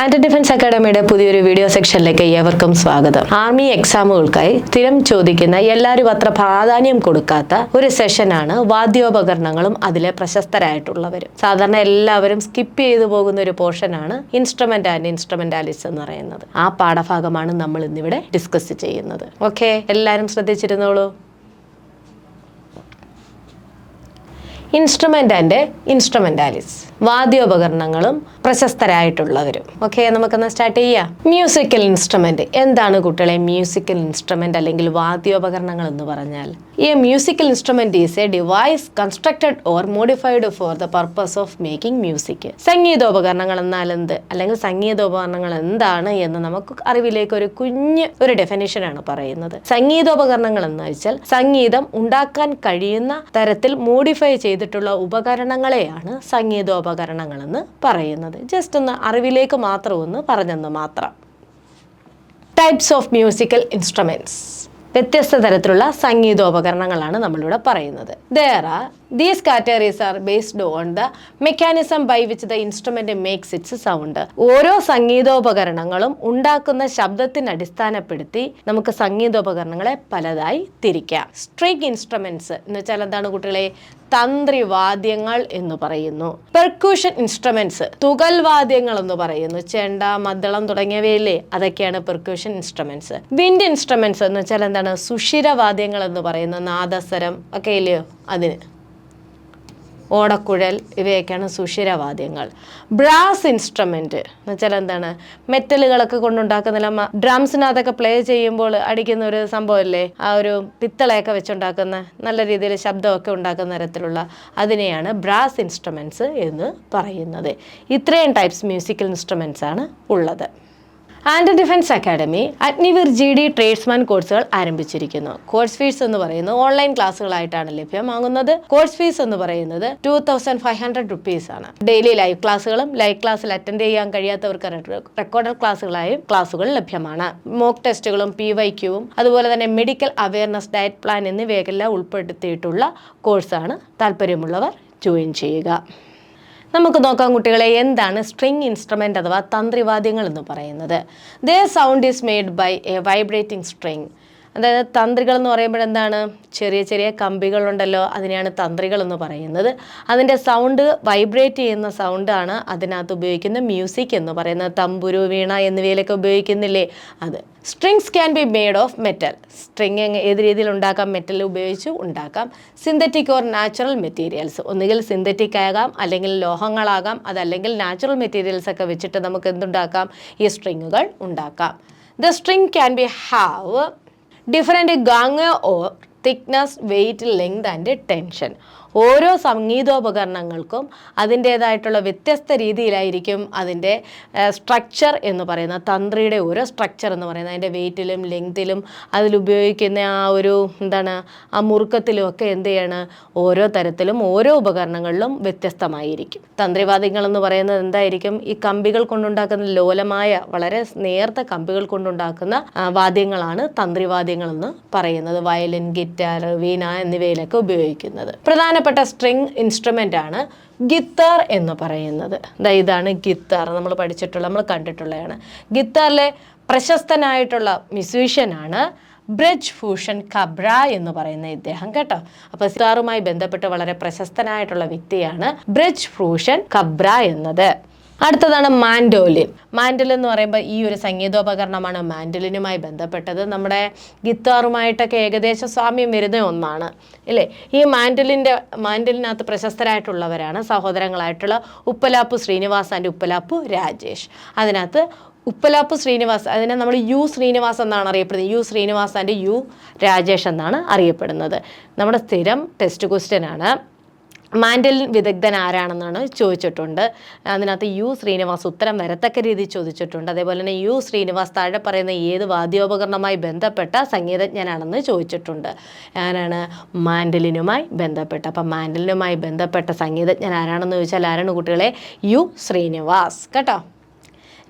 Anti defence അക്കാഡമിയുടെ പുതിയൊരു video സെക്ഷനിലേക്ക് ഏവർക്കും സ്വാഗതം ആർമി എക്സാമുകൾക്കായി സ്ഥിരം ചോദിക്കുന്ന എല്ലാവരും അത്ര പ്രാധാന്യം കൊടുക്കാത്ത ഒരു സെഷനാണ് വാദ്യോപകരണങ്ങളും അതിലെ പ്രശസ്തരായിട്ടുള്ളവരും സാധാരണ എല്ലാവരും സ്കിപ്പ് ചെയ്തു പോകുന്ന ഒരു പോർഷനാണ് ഇൻസ്ട്രുമെന്റ് ആൻഡ് ഇൻസ്ട്രുമെന്റാലിസ്റ്റ് എന്ന് പറയുന്നത് ആ പാഠഭാഗമാണ് നമ്മൾ ഇന്നിവിടെ ഡിസ്കസ് ചെയ്യുന്നത് ഓക്കെ എല്ലാവരും ശ്രദ്ധിച്ചിരുന്നോളൂ ഇൻസ്ട്രുമെൻ്റ് ആൻഡ് ഇൻസ്ട്രുമെൻ്റാലിസ് വാദ്യോപകരണങ്ങളും പ്രശസ്തരായിട്ടുള്ളവരും ഓക്കെ നമുക്കൊന്ന് സ്റ്റാർട്ട് ചെയ്യാം മ്യൂസിക്കൽ ഇൻസ്ട്രുമെൻ്റ് എന്താണ് കുട്ടികളെ മ്യൂസിക്കൽ ഇൻസ്ട്രുമെൻ്റ് അല്ലെങ്കിൽ വാദ്യോപകരണങ്ങൾ എന്ന് പറഞ്ഞാൽ a musical instrument is a device constructed or modified for the purpose of making music സംഗീതോപകരണങ്ങൾ എന്നാൽ എന്ത് അല്ലെങ്കിൽ സംഗീതോപകരണങ്ങൾ എന്താണ് എന്ന് നമുക്ക് അറിവിലേക്ക് ഒരു കുഞ്ഞ് ഒരു ഡെഫിനേഷനാണ് പറയുന്നത് സംഗീതോപകരണങ്ങൾ എന്ന് വെച്ചാൽ സംഗീതം ഉണ്ടാക്കാൻ കഴിയുന്ന തരത്തിൽ മോഡിഫൈ ചെയ്ത് ചെയ്തിട്ടുള്ള ഉപകരണങ്ങളെയാണ് സംഗീതോപകരണങ്ങളെന്ന് പറയുന്നത് ജസ്റ്റ് ഒന്ന് അറിവിലേക്ക് മാത്രം ഒന്ന് പറഞ്ഞെന്ന് മാത്രം ടൈപ്സ് ഓഫ് മ്യൂസിക്കൽ ഇൻസ്ട്രുമെൻറ്റ്സ് വ്യത്യസ്ത തരത്തിലുള്ള സംഗീതോപകരണങ്ങളാണ് നമ്മളിവിടെ പറയുന്നത് there are these categories are based on the mechanism by which the instrument makes its sound ഓരോ സംഗീതോപകരണങ്ങളും ഉണ്ടാക്കുന്ന ശബ്ദത്തിന് അടിസ്ഥാനപ്പെടുത്തി നമുക്ക് സംഗീതോപകരണങ്ങളെ പലതായി തിരിക്കാം സ്ട്രിക് ഇൻസ്ട്രുമെന്റ്സ് എന്ന് വെച്ചാൽ എന്താണ് കുട്ടികളെ തന്ത്രിവാദ്യങ്ങൾ എന്ന് പറയുന്നു പെർക്യൂഷൻ ഇൻസ്ട്രുമെന്റ്സ് വാദ്യങ്ങൾ എന്ന് പറയുന്നു ചെണ്ട മദ്ദളം തുടങ്ങിയവയല്ലേ അതൊക്കെയാണ് പെർക്യൂഷൻ ഇൻസ്ട്രുമെന്റ്സ് വിൻഡ് ഇൻസ്ട്രുമെന്റ്സ് എന്ന് വെച്ചാൽ എന്താണ് വാദ്യങ്ങൾ എന്ന് പറയുന്നു നാദസ്വരം ഒക്കെ ഇല്ലയോ അതിന് ഓടക്കുഴൽ ഇവയൊക്കെയാണ് സുഷിരവാദ്യങ്ങൾ ബ്രാസ് ഇൻസ്ട്രുമെൻറ്റ് എന്ന് വെച്ചാൽ എന്താണ് മെറ്റലുകളൊക്കെ കൊണ്ടുണ്ടാക്കുന്നില്ല ഡ്രംസിനകത്തൊക്കെ പ്ലേ ചെയ്യുമ്പോൾ അടിക്കുന്ന ഒരു സംഭവമല്ലേ ആ ഒരു പിത്തളയൊക്കെ വെച്ചുണ്ടാക്കുന്ന നല്ല രീതിയിൽ ശബ്ദമൊക്കെ ഉണ്ടാക്കുന്ന തരത്തിലുള്ള അതിനെയാണ് ബ്രാസ് ഇൻസ്ട്രുമെൻറ്റ്സ് എന്ന് പറയുന്നത് ഇത്രയും ടൈപ്സ് മ്യൂസിക്കൽ ഇൻസ്ട്രുമെൻറ്റ്സ് ആണ് ഉള്ളത് and defence academy Agniveer G D tradesman കോഴ്സുകൾ ആരംഭിച്ചിരിക്കുന്നു കോഴ്സ് ഫീസ് എന്ന് പറയുന്നത് ഓൺലൈൻ ക്ലാസ്സുകളായിട്ടാണ് ലഭ്യമാകുന്നത് കോഴ്സ് ഫീസ് എന്ന് പറയുന്നത് two thousand five hundred rupees ആണ് ഡെയിലി ലൈവ് ക്ലാസ്സുകളും ലൈവ് ക്ലാസ്സിൽ അറ്റൻഡ് ചെയ്യാൻ കഴിയാത്തവർക്ക് റെക്കോർഡഡ് ക്ലാസ്സുകളായും ക്ലാസ്സുകൾ ലഭ്യമാണ് മോക്ക് ടെസ്റ്റുകളും പി വൈ ക്യൂവും അതുപോലെ തന്നെ മെഡിക്കൽ അവയർനെസ് ഡയറ്റ് പ്ലാൻ എന്നിവയെല്ലാം ഉൾപ്പെടുത്തിയിട്ടുള്ള കോഴ്സാണ് താല്പര്യമുള്ളവർ ജോയിൻ ചെയ്യുക നമുക്ക് നോക്കാം കുട്ടികളെ എന്താണ് സ്ട്രിങ് ഇൻസ്ട്രുമെൻ്റ് അഥവാ തന്ത്രിവാദ്യങ്ങൾ എന്ന് പറയുന്നത് the sound is made by a vibrating string അതായത് തന്ത്രികൾ എന്ന് പറയുമ്പോൾ എന്താണ് ചെറിയ ചെറിയ കമ്പികളുണ്ടല്ലോ അതിനെയാണ് തന്ത്രികൾ എന്ന് പറയുന്നത് അതിൻ്റെ സൗണ്ട് വൈബ്രേറ്റ് ചെയ്യുന്ന സൗണ്ടാണ് അതിനകത്ത് ഉപയോഗിക്കുന്ന മ്യൂസിക് എന്ന് പറയുന്നത് തമ്പുരു വീണ എന്നിവയിലൊക്കെ ഉപയോഗിക്കുന്നില്ലേ അത് strings can be made of metal string ഏത് രീതിയിൽ ഉണ്ടാക്കാം മെറ്റൽ ഉപയോഗിച്ച് ഉണ്ടാക്കാം സിന്തറ്റിക് ഓർ നാച്ചുറൽ മെറ്റീരിയൽസ് ഒന്നുകിൽ സിന്തറ്റിക് ആകാം അല്ലെങ്കിൽ ലോഹങ്ങളാകാം അതല്ലെങ്കിൽ നാച്ചുറൽ മെറ്റീരിയൽസ് ഒക്കെ വെച്ചിട്ട് നമുക്ക് എന്തുണ്ടാക്കാം ഈ സ്ട്രിങ്ങുകൾ ഉണ്ടാക്കാം the string can be have Different ganga or thickness, weight, length and tension. ഓരോ സംഗീതോപകരണങ്ങൾക്കും അതിൻ്റേതായിട്ടുള്ള വ്യത്യസ്ത രീതിയിലായിരിക്കും അതിൻ്റെ സ്ട്രക്ചർ എന്ന് പറയുന്ന തന്ത്രിയുടെ ഓരോ സ്ട്രക്ചർ എന്ന് പറയുന്നത് അതിൻ്റെ വെയിറ്റിലും ലെങ്തിലും അതിലുപയോഗിക്കുന്ന ആ ഒരു എന്താണ് ആ മുറുക്കത്തിലും ഒക്കെ എന്ത് ചെയ്യണം ഓരോ തരത്തിലും ഓരോ ഉപകരണങ്ങളിലും വ്യത്യസ്തമായിരിക്കും തന്ത്രിവാദികൾ എന്ന് പറയുന്നത് എന്തായിരിക്കും ഈ കമ്പികൾ കൊണ്ടുണ്ടാക്കുന്ന ലോലമായ വളരെ നേർത്ത കമ്പികൾ കൊണ്ടുണ്ടാക്കുന്ന വാദ്യങ്ങളാണ് തന്ത്രിവാദ്യങ്ങളെന്ന് പറയുന്നത് വയലിൻ ഗിറ്റാർ വീണ എന്നിവയിലൊക്കെ ഉപയോഗിക്കുന്നത് പ്രധാന പ്രധാനപ്പെട്ട സ്ട്രിങ് ആണ് ഗിത്താർ എന്ന് പറയുന്നത് ദാ ഇതാണ് ഗിത്താർ നമ്മൾ പഠിച്ചിട്ടുള്ള നമ്മൾ കണ്ടിട്ടുള്ളതാണ് ഗിത്താറിലെ പ്രശസ്തനായിട്ടുള്ള മ്യൂസീഷ്യനാണ് ബ്രജ് ഭൂഷൺ കബ്ര എന്ന് പറയുന്ന ഇദ്ദേഹം കേട്ടോ അപ്പൊ സിത്താറുമായി ബന്ധപ്പെട്ട് വളരെ പ്രശസ്തനായിട്ടുള്ള വ്യക്തിയാണ് ബ്രജ് ഭൂഷൺ കബ്ര എന്നത് അടുത്തതാണ് മാൻഡോലിൻ മാൻഡലിൻ എന്ന് പറയുമ്പോൾ ഈ ഒരു സംഗീതോപകരണമാണ് മാൻഡലിനുമായി ബന്ധപ്പെട്ടത് നമ്മുടെ ഗിത്താറുമായിട്ടൊക്കെ ഏകദേശ സ്വാമ്യം വരുന്ന ഒന്നാണ് ഇല്ലേ ഈ മാൻഡലിൻ്റെ മാൻഡലിനകത്ത് പ്രശസ്തരായിട്ടുള്ളവരാണ് സഹോദരങ്ങളായിട്ടുള്ള ഉപ്പലാപ്പു ശ്രീനിവാസ് ആൻഡ് ഉപ്പലാപ്പു രാജേഷ് അതിനകത്ത് ഉപ്പലാപ്പ് ശ്രീനിവാസ് അതിനെ നമ്മൾ യു ശ്രീനിവാസ് എന്നാണ് അറിയപ്പെടുന്നത് U Srinivas and U Rajesh എന്നാണ് അറിയപ്പെടുന്നത് നമ്മുടെ സ്ഥിരം ടെസ്റ്റ് ക്വസ്റ്റ്യൻ ആണ് മാൻഡലിൻ വിദഗ്ധൻ ആരാണെന്നാണ് ചോദിച്ചിട്ടുണ്ട് അതിനകത്ത് യു ശ്രീനിവാസ് ഉത്തരം വരത്തക്ക രീതിയിൽ ചോദിച്ചിട്ടുണ്ട് അതേപോലെ തന്നെ യു ശ്രീനിവാസ് താഴെ പറയുന്ന ഏത് വാദ്യോപകരണവുമായി ബന്ധപ്പെട്ട സംഗീതജ്ഞനാണെന്ന് ചോദിച്ചിട്ടുണ്ട് ആരാണ് മാൻഡലിനുമായി ബന്ധപ്പെട്ട അപ്പം മാൻഡലിനുമായി ബന്ധപ്പെട്ട സംഗീതജ്ഞൻ ആരാണെന്ന് ചോദിച്ചാൽ ആരാണ് കുട്ടികളെ യു ശ്രീനിവാസ് കേട്ടോ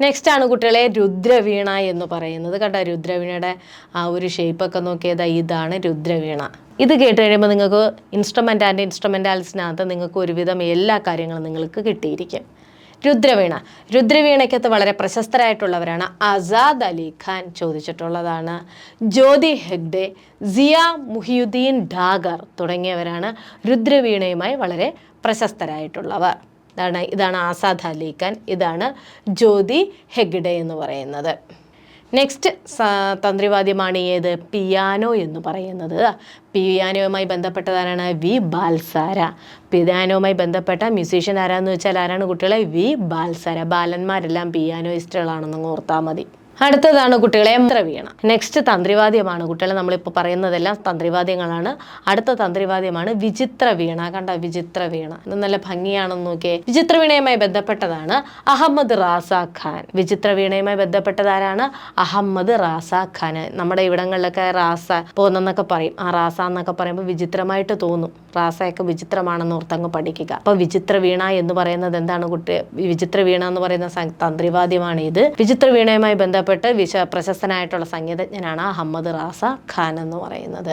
നെക്സ്റ്റ് ആണ് കുട്ടികളെ രുദ്രവീണ എന്ന് പറയുന്നത് കണ്ട രുദ്രവീണയുടെ ആ ഒരു ഷേപ്പൊക്കെ നോക്കിയത് ഇതാണ് രുദ്രവീണ ഇത് കേട്ട് കഴിയുമ്പോൾ നിങ്ങൾക്ക് ഇൻസ്ട്രുമെൻ്റ് ആൻഡ് ഇൻസ്ട്രുമെൻറ്റാൽസിനകത്ത് നിങ്ങൾക്ക് ഒരുവിധം എല്ലാ കാര്യങ്ങളും നിങ്ങൾക്ക് കിട്ടിയിരിക്കും രുദ്രവീണ രുദ്രവീണയ്ക്കകത്ത് വളരെ പ്രശസ്തരായിട്ടുള്ളവരാണ് ആസാദ് അലി ഖാൻ ചോദിച്ചിട്ടുള്ളതാണ് ജ്യോതി ഹെഗ്ഡെ സിയ മുഹിയുദ്ദീൻ ഡാഗർ തുടങ്ങിയവരാണ് രുദ്രവീണയുമായി വളരെ പ്രശസ്തരായിട്ടുള്ളവർ ഇതാണ് ഇതാണ് ആസാദ് അലി ഖാൻ ഇതാണ് ജ്യോതി ഹെഗ്ഡെ എന്ന് പറയുന്നത് നെക്സ്റ്റ് തന്ത്രിവാദ്യമാണ് ഏത് പിയാനോ എന്ന് പറയുന്നത് പിയാനോയുമായി ബന്ധപ്പെട്ടതാരാണ് വി ബാൽസാര പിയാനോയുമായി ബന്ധപ്പെട്ട മ്യൂസീഷ്യൻ ആരാന്ന് വെച്ചാൽ ആരാണ് കുട്ടികളെ വി ബാൽസാര ബാലന്മാരെല്ലാം പിയാനോയിസ്റ്റുകളാണെന്ന് ഓർത്താൽ മതി അടുത്തതാണ് കുട്ടികളെ വീണ നെക്സ്റ്റ് തന്ത്രിവാദ്യമാണ് കുട്ടികളെ നമ്മളിപ്പോൾ പറയുന്നതെല്ലാം തന്ത്രിവാദ്യങ്ങളാണ് അടുത്ത തന്ത്രിവാദ്യമാണ് വിചിത്ര വീണ കണ്ട വിചിത്ര വീണ ഇത് നല്ല ഭംഗിയാണെന്ന് നോക്കിയേ വിചിത്ര വീണയുമായി ബന്ധപ്പെട്ടതാണ് അഹമ്മദ് റാസ ഖാൻ വിചിത്ര വീണയുമായി ബന്ധപ്പെട്ടതാരാണ് അഹമ്മദ് റാസ ഖാൻ നമ്മുടെ ഇവിടങ്ങളിലൊക്കെ റാസ പോന്നൊക്കെ പറയും ആ റാസ എന്നൊക്കെ പറയുമ്പോൾ വിചിത്രമായിട്ട് തോന്നും റാസയൊക്കെ വിചിത്രമാണെന്ന് ഓർത്തങ്ങ് പഠിക്കുക അപ്പൊ വിചിത്ര വീണ എന്ന് പറയുന്നത് എന്താണ് കുട്ടി വിചിത്ര വീണ എന്ന് പറയുന്ന തന്ത്രിവാദ്യമാണ് ഇത് വിചിത്ര വീണയുമായി ബന്ധപ്പെട്ട ബന്ധപ്പെട്ട് വിശ പ്രശസ്തനായിട്ടുള്ള സംഗീതജ്ഞനാണ് അഹമ്മദ് റാസ ഖാൻ എന്ന് പറയുന്നത്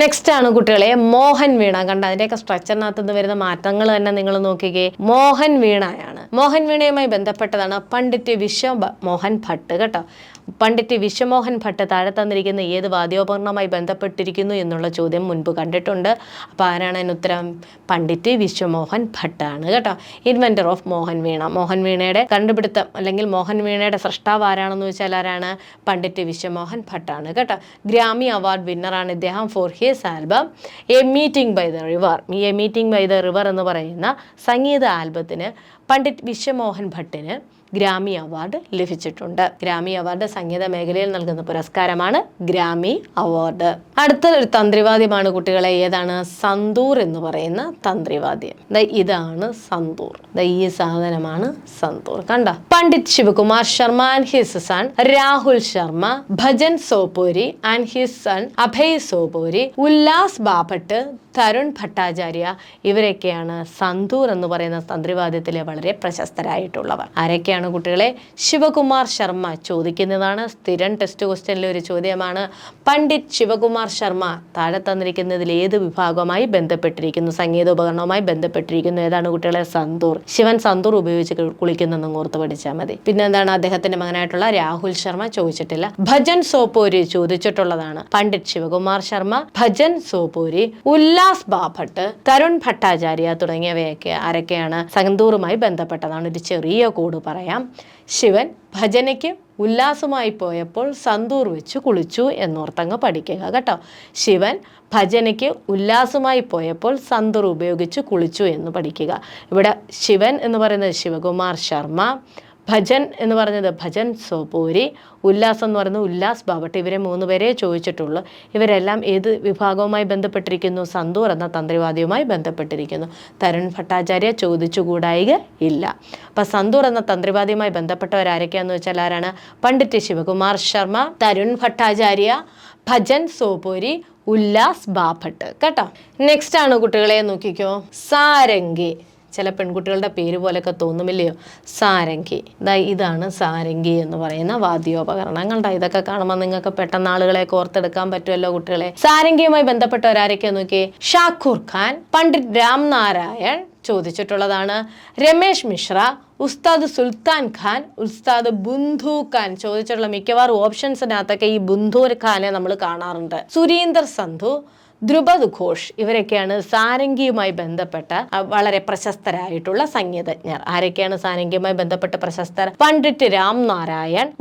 നെക്സ്റ്റ് ആണ് കുട്ടികളെ മോഹൻ വീണ കണ്ട അതിന്റെയൊക്കെ സ്ട്രക്ചറിനകത്ത് നിന്ന് വരുന്ന മാറ്റങ്ങൾ തന്നെ നിങ്ങൾ നോക്കിക്കേ മോഹൻ വീണയാണ് മോഹൻ വീണയുമായി ബന്ധപ്പെട്ടതാണ് പണ്ഡിറ്റ് വിശ്വ മോഹൻ ഭട്ട് കേട്ടോ പണ്ഡിറ്റ് വിശ്വമോഹൻ ഭട്ട് താഴെ തന്നിരിക്കുന്ന ഏത് വാദ്യോപകരണവുമായി ബന്ധപ്പെട്ടിരിക്കുന്നു എന്നുള്ള ചോദ്യം മുൻപ് കണ്ടിട്ടുണ്ട് അപ്പോൾ ആരാണ് അതിനുത്തരം ഉത്തരം പണ്ഡിറ്റ് വിശ്വമോഹൻ ഭട്ടാണ് കേട്ടോ ഇൻവെൻറ്റർ ഓഫ് മോഹൻ വീണ മോഹൻ വീണയുടെ കണ്ടുപിടുത്തം അല്ലെങ്കിൽ മോഹൻ വീണയുടെ സൃഷ്ടാവ് ആരാണെന്ന് വെച്ചാൽ ആരാണ് പണ്ഡിറ്റ് വിശ്വമോഹൻ ഭട്ടാണ് കേട്ടോ ഗ്രാമി അവാർഡ് വിന്നറാണ് ഇദ്ദേഹം for his album a meeting by the river a meeting by the river എന്ന് പറയുന്ന സംഗീത ആൽബത്തിന് പണ്ഡിറ്റ് വിശ്വമോഹൻ ഭട്ടിന് ഗ്രാമി അവാർഡ് ലഭിച്ചിട്ടുണ്ട് ഗ്രാമി അവാർഡ് സംഗീത മേഖലയിൽ നൽകുന്ന പുരസ്കാരമാണ് ഗ്രാമി അവാർഡ് അടുത്ത ഒരു തന്ത്രിവാദ്യമാണ് കുട്ടികളെ ഏതാണ് സന്തൂർ എന്ന് പറയുന്ന തന്ത്രിവാദ്യം ഇതാണ് സന്തൂർ ഈ സാധനമാണ് സന്തൂർ കണ്ട Pandit Shivkumar Sharma and his son Rahul Sharma Bhajan Sopori and his son Abhay Sopori Ullas Bapat Tarun Bhattacharya ഇവരൊക്കെയാണ് സന്തൂർ എന്ന് പറയുന്ന തന്ത്രിവാദ്യത്തിലെ വളരെ പ്രശസ്തരായിട്ടുള്ളവർ ആരൊക്കെയാണ് ചോദ്യമാണ് കുട്ടികളെ ശിവകുമാർ ശർമ്മ ചോദിക്കുന്നതാണ് സ്ഥിരം ടെസ്റ്റ് ക്വസ്റ്റ്യനിലെ ഒരു ചോദ്യമാണ് പണ്ഡിറ്റ് ശിവകുമാർ ശർമ്മ താഴെ തന്നിരിക്കുന്നതിൽ ഏത് വിഭാഗവുമായി ബന്ധപ്പെട്ടിരിക്കുന്നു സംഗീത ഉപകരണവുമായി ബന്ധപ്പെട്ടിരിക്കുന്നു ഏതാണ് കുട്ടികളെ സന്തൂർ ശിവൻ സന്തൂർ ഉപയോഗിച്ച് കുളിക്കുന്നെന്നും ഓർത്ത് പഠിച്ചാൽ മതി പിന്നെ എന്താണ് അദ്ദേഹത്തിന്റെ മകനായിട്ടുള്ള രാഹുൽ ശർമ്മ ചോദിച്ചിട്ടില്ല ഭജൻ സോപ്പൂരി ചോദിച്ചിട്ടുള്ളതാണ് പണ്ഡിറ്റ് ശിവകുമാർ ശർമ്മ ഭജൻ സോപ്പൂരി ഉല്ലാസ് ബാഭട്ട് തരുൺ ഭട്ടാചാര്യ തുടങ്ങിയവയൊക്കെ ആരൊക്കെയാണ് സന്തൂറുമായി ബന്ധപ്പെട്ടതാണ് ഒരു ചെറിയ കോഡ് പറയുന്നത് പറയാം ശിവൻ ഭജനയ്ക്ക് ഉല്ലാസമായി പോയപ്പോൾ സന്തൂർ വെച്ച് കുളിച്ചു എന്നോർത്തങ്ങ് പഠിക്കുക കേട്ടോ ശിവൻ ഭജനയ്ക്ക് ഉല്ലാസമായി പോയപ്പോൾ സന്തൂർ ഉപയോഗിച്ച് കുളിച്ചു എന്ന് പഠിക്കുക ഇവിടെ ശിവൻ എന്ന് പറയുന്നത് ശിവകുമാർ ശർമ്മ ഭജൻ എന്ന് പറഞ്ഞത് ഭജൻ സോപൂരി ഉല്ലാസ് എന്ന് പറയുന്നത് ഉല്ലാസ് ബാബട്ട് ഇവരെ മൂന്ന് പേരെ ചോദിച്ചിട്ടുള്ളൂ ഇവരെല്ലാം ഏത് വിഭാഗവുമായി ബന്ധപ്പെട്ടിരിക്കുന്നു സന്തൂർ എന്ന തന്ത്രിവാദിയുമായി ബന്ധപ്പെട്ടിരിക്കുന്നു തരുൺ ഭട്ടാചാര്യ ചോദിച്ചുകൂടായിക ഇല്ല അപ്പം സന്തൂർ എന്ന തന്ത്രിവാദിയുമായി ആരൊക്കെയാന്ന് വെച്ചാൽ ആരാണ് പണ്ഡിറ്റ് ശിവകുമാർ ശർമ്മ തരുൺ ഭട്ടാചാര്യ ഭജൻ സോപൂരി ഉല്ലാസ് ബാഭട്ട് കേട്ടോ നെക്സ്റ്റ് ആണ് കുട്ടികളെ നോക്കിക്കോ സാരംഗി ചില പെൺകുട്ടികളുടെ പേര് പോലെയൊക്കെ തോന്നുമില്ലയോ സാരംഗി ഇതാ ഇതാണ് സാരംഗി എന്ന് പറയുന്ന വാദ്യോപകരണം കണ്ട ഇതൊക്കെ കാണുമ്പോൾ നിങ്ങൾക്ക് പെട്ടെന്ന് ആളുകളെ കോർത്തെടുക്കാൻ പറ്റുമല്ലോ കുട്ടികളെ സാരംഗിയുമായി ബന്ധപ്പെട്ട ഒരാരൊക്കെ നോക്കിയേ ഷാഖൂർ ഖാൻ പണ്ഡിറ്റ് രാംനാരായൺ ചോദിച്ചിട്ടുള്ളതാണ് രമേശ് മിശ്ര ഉസ്താദ് സുൽത്താൻ ഖാൻ ഉസ്താദ് ബുന്ധു ഖാൻ ചോദിച്ചിട്ടുള്ള മിക്കവാറും ഓപ്ഷൻസിനകത്തൊക്കെ ഈ ബുന്ധൂർ ഖാനെ നമ്മൾ കാണാറുണ്ട് സുരീന്ദർ സന്ധു ധ്രുപദ് ഘോഷ് ഇവരൊക്കെയാണ് സാരംഗിയുമായി ബന്ധപ്പെട്ട വളരെ പ്രശസ്തരായിട്ടുള്ള സംഗീതജ്ഞർ ആരൊക്കെയാണ് സാരംഗിയുമായി ബന്ധപ്പെട്ട പ്രശസ്തർ പണ്ഡിറ്റ് രാം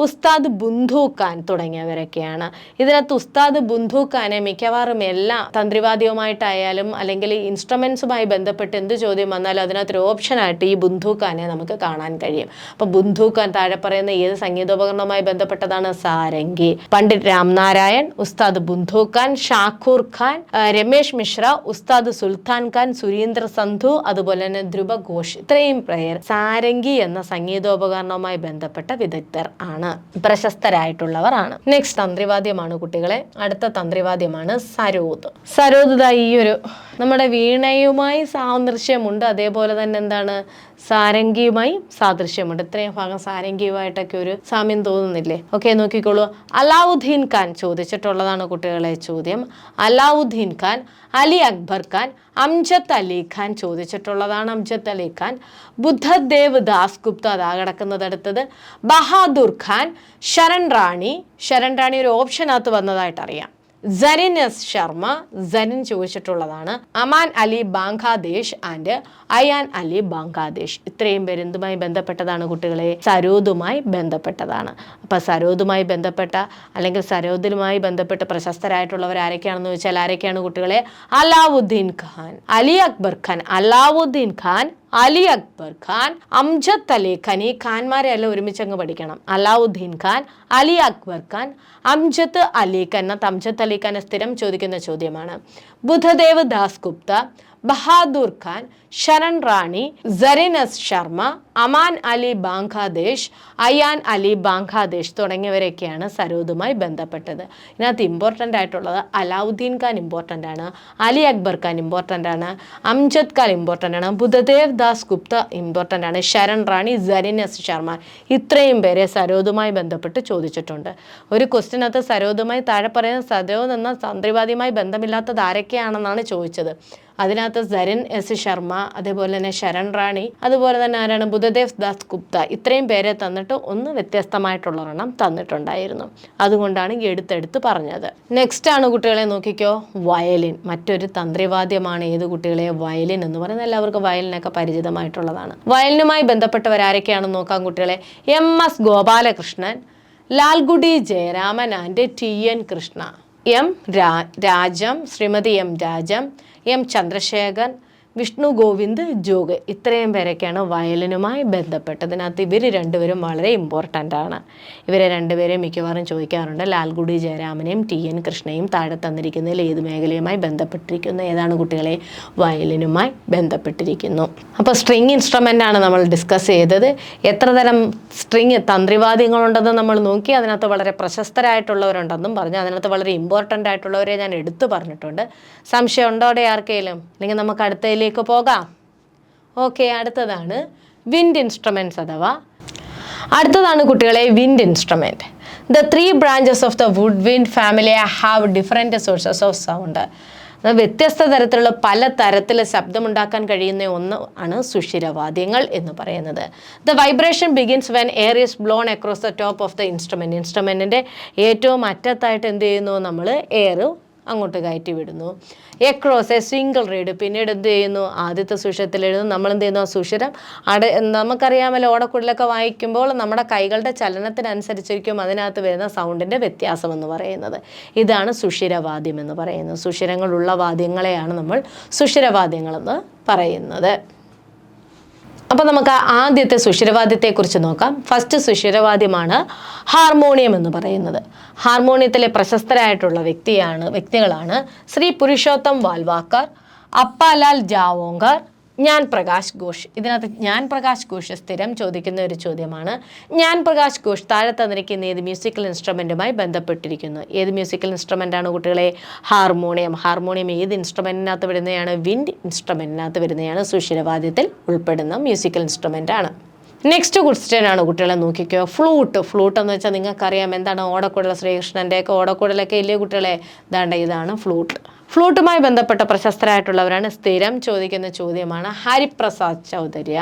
ഉസ്താദ് ബുന്ധുഖാൻ തുടങ്ങിയവരൊക്കെയാണ് ഇതിനകത്ത് ഉസ്താദ് ബുന്ധുഖാനെ മിക്കവാറും എല്ലാ തന്ത്രിവാദ്യവുമായിട്ടായാലും അല്ലെങ്കിൽ ഇൻസ്ട്രുമെന്റ്സുമായി ബന്ധപ്പെട്ട് എന്ത് ചോദ്യം വന്നാലും ഒരു ഓപ്ഷനായിട്ട് ഈ ബുന്ധുഖാനെ നമുക്ക് കാണാൻ കഴിയും അപ്പൊ ബുന്ധുഖാൻ താഴെ പറയുന്ന ഏത് സംഗീതോപകരണവുമായി ബന്ധപ്പെട്ടതാണ് സാരംഗി പണ്ഡിറ്റ് രാംനാരായൺ ഉസ്താദ് ബുന്ധുഖാൻ ഷാഖൂർ ഖാൻ രമേശ് മിശ്ര ഉസ്താദ് സുൽത്താൻ ഖാൻ സുരീന്ദ്ര സന്ധു അതുപോലെ തന്നെ ധ്രുവ ഘോഷ് ഇത്രയും പ്രയർ സാരംഗി എന്ന സംഗീതോപകരണവുമായി ബന്ധപ്പെട്ട വിദഗ്ധർ ആണ് പ്രശസ്തരായിട്ടുള്ളവർ ആണ് നെക്സ്റ്റ് തന്ത്രിവാദ്യമാണ് കുട്ടികളെ അടുത്ത തന്ത്രിവാദ്യമാണ് സരോദ് സരോദ് ഈ ഒരു നമ്മുടെ വീണയുമായി സാദൃശ്യമുണ്ട് അതേപോലെ തന്നെ എന്താണ് സാരംഗിയുമായി സാദൃശ്യമുണ്ട് ഇത്രയും ഭാഗം സാരംഗിയുമായിട്ടൊക്കെ ഒരു സാമ്യം തോന്നുന്നില്ലേ ഓക്കെ നോക്കിക്കോളൂ അലാവുദ്ദീൻ ഖാൻ ചോദിച്ചിട്ടുള്ളതാണ് കുട്ടികളെ ചോദ്യം അലാവുദ്ദീൻ ഖാൻ അലി അക്ബർ ഖാൻ അംജത്ത് അലി ഖാൻ ചോദിച്ചിട്ടുള്ളതാണ് അംജത്ത് അലി ഖാൻ ബുദ്ധദേവ് ദാസ് ഗുപ്ത അതാ കിടക്കുന്നത് അടുത്തത് ബഹാദൂർ ഖാൻ ശരൺ റാണി ശരൺ റാണി ഒരു ഓപ്ഷനകത്ത് വന്നതായിട്ട് അറിയാം സനിൻ എസ് ശർമ്മ സരിൻ ചോദിച്ചിട്ടുള്ളതാണ് അമാൻ അലി ബാംഗ്ലാദേശ് ആൻഡ് അയാൻ അലി ബാംഗ്ലാദേശ് ഇത്രയും പേര് എന്തുമായി ബന്ധപ്പെട്ടതാണ് കുട്ടികളെ സരോദുമായി ബന്ധപ്പെട്ടതാണ് അപ്പൊ സരോദുമായി ബന്ധപ്പെട്ട അല്ലെങ്കിൽ സരോദിലുമായി ബന്ധപ്പെട്ട് പ്രശസ്തരായിട്ടുള്ളവർ ആരൊക്കെയാണെന്ന് വെച്ചാൽ ആരൊക്കെയാണ് കുട്ടികളെ അലാവുദ്ദീൻ ഖാൻ അലി അക്ബർ ഖാൻ അലാവുദ്ദീൻ ഖാൻ അലി അക്ബർ ഖാൻ അംജദ് അലി ഖാൻ ഈ ഖാൻമാരെ എല്ലാം ഒരുമിച്ച് അങ്ങ് പഠിക്കണം അലാവുദ്ദീൻ ഖാൻ അലി അക്ബർ ഖാൻ അംജദ് അലി ഖാൻ അംജദ് അലി ഖാൻ സ്ഥിരം ചോദിക്കുന്ന ചോദ്യമാണ് ബുധദേവ് ദാസ് ഗുപ്ത ബഹാദൂർ ഖാൻ ശരൺ റാണി സരിനസ് ശർമ്മ അമാൻ അലി ബാങ്കാദേശ് അയാൻ അലി ബാങ്കാദേശ് തുടങ്ങിയവരൊക്കെയാണ് സരോദുമായി ബന്ധപ്പെട്ടത് ഇതിനകത്ത് ഇമ്പോർട്ടൻ്റ് ആയിട്ടുള്ളത് അലാവുദ്ദീൻ ഖാൻ ഇമ്പോർട്ടൻ്റ് ആണ് അലി അക്ബർ ഖാൻ ഇമ്പോർട്ടൻ്റ് ആണ് അംജദ് ഖാൻ ഇമ്പോർട്ടൻ്റ് ആണ് ബുദ്ധദേവ് ദാസ് ഗുപ്ത ഇമ്പോർട്ടൻ്റ് ആണ് ശരൺ റാണി സരിനസ് ശർമ്മ ഇത്രയും പേരെ സരോദുമായി ബന്ധപ്പെട്ട് ചോദിച്ചിട്ടുണ്ട് ഒരു ക്വസ്റ്റിനകത്ത് സരോദുമായി താഴെ പറയുന്ന സദയോ എന്ന തന്ത്രിവാദിയുമായി ബന്ധമില്ലാത്തത് ആരൊക്കെയാണെന്നാണ് ചോദിച്ചത് അതിനകത്ത് സരൻ എസ് ശർമ്മ അതേപോലെ തന്നെ ശരൺ റാണി അതുപോലെ തന്നെ ആരാണ് ബുധദേവ് ദാസ് ഗുപ്ത ഇത്രയും പേരെ തന്നിട്ട് ഒന്ന് വ്യത്യസ്തമായിട്ടുള്ള ഒരെണ്ണം തന്നിട്ടുണ്ടായിരുന്നു അതുകൊണ്ടാണ് എടുത്തെടുത്ത് പറഞ്ഞത് നെക്സ്റ്റ് ആണ് കുട്ടികളെ നോക്കിക്കോ വയലിൻ മറ്റൊരു തന്ത്രിവാദ്യമാണ് ഏത് കുട്ടികളെ വയലിൻ എന്ന് പറയുന്നത് എല്ലാവർക്കും വയലിനൊക്കെ പരിചിതമായിട്ടുള്ളതാണ് വയലിനുമായി ബന്ധപ്പെട്ടവർ ബന്ധപ്പെട്ടവരാരൊക്കെയാണെന്ന് നോക്കാം കുട്ടികളെ M S Gopalakrishnan Lalgudi Jayaraman and T N Krishna M Rajam Shrimati M Rajam M Chandrasekaran Vishnu Govind Jog ഇത്രയും പേരൊക്കെയാണ് വയലിനുമായി ബന്ധപ്പെട്ടതിനകത്ത് ഇവർ രണ്ടുപേരും വളരെ ഇമ്പോർട്ടൻ്റ് ആണ് ഇവരെ രണ്ടുപേരെയും മിക്കവാറും ചോദിക്കാറുണ്ട് ലാൽഗുഡി ജയരാമനെയും ടി എൻ കൃഷ്ണയും താഴെ തന്നിരിക്കുന്നതിൽ ഏത് മേഖലയുമായി ബന്ധപ്പെട്ടിരിക്കുന്നു ഏതാണ് കുട്ടികളെ വയലിനുമായി ബന്ധപ്പെട്ടിരിക്കുന്നു അപ്പോൾ സ്ട്രിങ് ഇൻസ്ട്രുമെൻ്റ് ആണ് നമ്മൾ ഡിസ്കസ് ചെയ്തത് എത്ര തരം സ്ട്രിങ് തന്ത്രിവാദ്യങ്ങളുണ്ടെന്ന് നമ്മൾ നോക്കി അതിനകത്ത് വളരെ പ്രശസ്തരായിട്ടുള്ളവരുണ്ടെന്നും പറഞ്ഞു അതിനകത്ത് വളരെ ഇമ്പോർട്ടൻ്റ് ആയിട്ടുള്ളവരെ ഞാൻ എടുത്തു പറഞ്ഞിട്ടുണ്ട് സംശയം ഉണ്ടോടെ ആർക്കെങ്കിലും അല്ലെങ്കിൽ നമുക്ക് അടുത്തതിൽ ഇതിലേക്ക് പോകാം ഓക്കെ അടുത്തതാണ് വിൻഡ് ഇൻസ്ട്രുമെൻറ്റ്സ് അഥവാ അടുത്തതാണ് കുട്ടികളെ wind instrument the three branches of the woodwind family have different sources of sound വ്യത്യസ്ത തരത്തിലുള്ള പല തരത്തിൽ ശബ്ദമുണ്ടാക്കാൻ കഴിയുന്ന ഒന്ന് ആണ് സുഷിരവാദ്യങ്ങൾ എന്ന് പറയുന്നത് the vibration begins when air is blown across the top of the instrument ഇൻസ്ട്രുമെൻറ്റിൻ്റെ ഏറ്റവും അറ്റത്തായിട്ട് എന്ത് ചെയ്യുന്നു നമ്മൾ എയർ അങ്ങോട്ട് കയറ്റി വിടുന്നു എക്രോസ് എ സിംഗിൾ റീഡ് പിന്നീട് എന്ത് ചെയ്യുന്നു ആദ്യത്തെ സുഷരത്തിൽ എഴുതുന്നു നമ്മൾ എന്ത് ചെയ്യുന്നു ആ സുഷരം അട നമുക്കറിയാമല്ലോ ഓടക്കുടലൊക്കെ വായിക്കുമ്പോൾ നമ്മുടെ കൈകളുടെ ചലനത്തിനനുസരിച്ചിരിക്കും അതിനകത്ത് വരുന്ന സൗണ്ടിൻ്റെ വ്യത്യാസം എന്ന് പറയുന്നത് ഇതാണ് സുഷിരവാദ്യം എന്ന് പറയുന്നത് സുഷിരങ്ങളുള്ള വാദ്യങ്ങളെയാണ് നമ്മൾ സുഷിരവാദ്യങ്ങളെന്ന് പറയുന്നത് അപ്പോൾ നമുക്ക് ആദ്യത്തെ സുഷിരവാദ്യത്തെക്കുറിച്ച് നോക്കാം ഫസ്റ്റ് സുഷിരവാദ്യമാണ് ഹാർമോണിയം എന്ന് പറയുന്നത് ഹാർമോണിയത്തിലെ പ്രശസ്തരായിട്ടുള്ള വ്യക്തിയാണ് വ്യക്തികളാണ് ശ്രീ പുരുഷോത്തം വാൽവാക്കർ അപ്പാലാൽ ജാവോങ്കർ ഞാൻ പ്രകാശ് ഘോഷ് ഇതിനകത്ത് ഞാൻ പ്രകാശ് ഘോഷ് സ്ഥിരം ചോദിക്കുന്ന ഒരു ചോദ്യമാണ് ഞാൻ പ്രകാശ് ഘോഷ് താഴെ തന്നിരിക്കുന്ന ഏത് മ്യൂസിക്കൽ ഇൻസ്ട്രുമെൻറ്റുമായി ബന്ധപ്പെട്ടിരിക്കുന്നു ഏത് മ്യൂസിക്കൽ ഇൻസ്ട്രുമെൻ്റാണ് കുട്ടികളെ ഹാർമോണിയം ഹാർമോണിയം ഏത് ഇൻസ്ട്രുമെൻറ്റിനകത്ത് വരുന്നതാണ് വിൻഡ് ഇൻസ്ട്രുമെൻറ്റിനകത്ത് വരുന്നതാണ് സുഷിരവാദ്യത്തിൽ ഉൾപ്പെടുന്ന മ്യൂസിക്കൽ ഇൻസ്ട്രുമെൻ്റാണ് നെക്സ്റ്റ് ക്വസ്റ്റ്യൻ ആണ് കുട്ടികളെ നോക്കിക്കോ ഫ്ലൂട്ട് ഫ്ലൂട്ട് എന്ന് വെച്ചാൽ നിങ്ങൾക്കറിയാം എന്താണ് ഓടക്കുടൽ ശ്രീകൃഷ്ണൻ്റെയൊക്കെ ഓടക്കുടലൊക്കെ ഇല്ലേ കുട്ടികളെ ദാണ്ട ഇതാണ് ഫ്ലൂട്ട് ഫ്ലൂട്ടുമായി ബന്ധപ്പെട്ട പ്രശസ്തരായിട്ടുള്ളവരാണ് സ്ഥിരം ചോദിക്കുന്ന ചോദ്യമാണ് Hariprasad Chaudhary